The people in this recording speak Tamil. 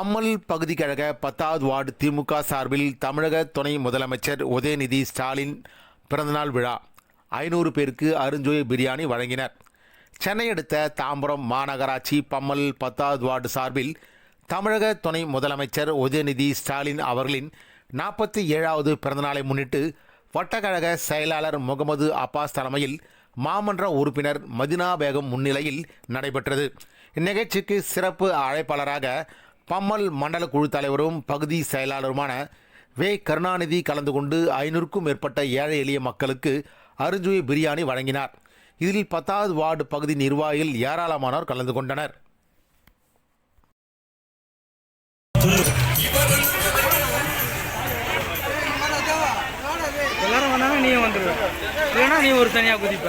பம்மல் பகுதி கழக பத்தாவது வார்டு திமுக சார்பில் தமிழக துணை முதலமைச்சர் உதயநிதி ஸ்டாலின் பிறந்தநாள் விழா. ஐநூறு பேருக்கு அருஞ்சோய் பிரியாணி வழங்கினர். சென்னை அடுத்த தாம்பரம் மாநகராட்சி பம்மல் பத்தாவது வார்டு சார்பில் தமிழக துணை முதலமைச்சர் உதயநிதி ஸ்டாலின் அவர்களின் நாற்பத்தி ஏழாவது பிறந்தநாளை முன்னிட்டு வட்டக்கழக செயலாளர் முகமது அப்பாஸ் தலைமையில் மாமன்ற உறுப்பினர் மதினா பேகம் முன்னிலையில் நடைபெற்றது. இந்நிகழ்ச்சிக்கு சிறப்பு அழைப்பாளராக பம்மல் மண்டல குழு தலைவரும் பகுதி செயலாளருமான வே. கருணாநிதி கலந்து கொண்டு ஐநூறுக்கும் மேற்பட்ட ஏழை எளிய மக்களுக்கு அருஞ்சுவை பிரியாணி வழங்கினார். இதில் பத்தாவது வார்டு பகுதி நிர்வாகிகள் ஏராளமானோர் கலந்து கொண்டனர். எல்லாரும் வந்தாங்க நீ வந்துடுவ இல்லைன்னா நீ ஒரு தனியாக குதிப்ப.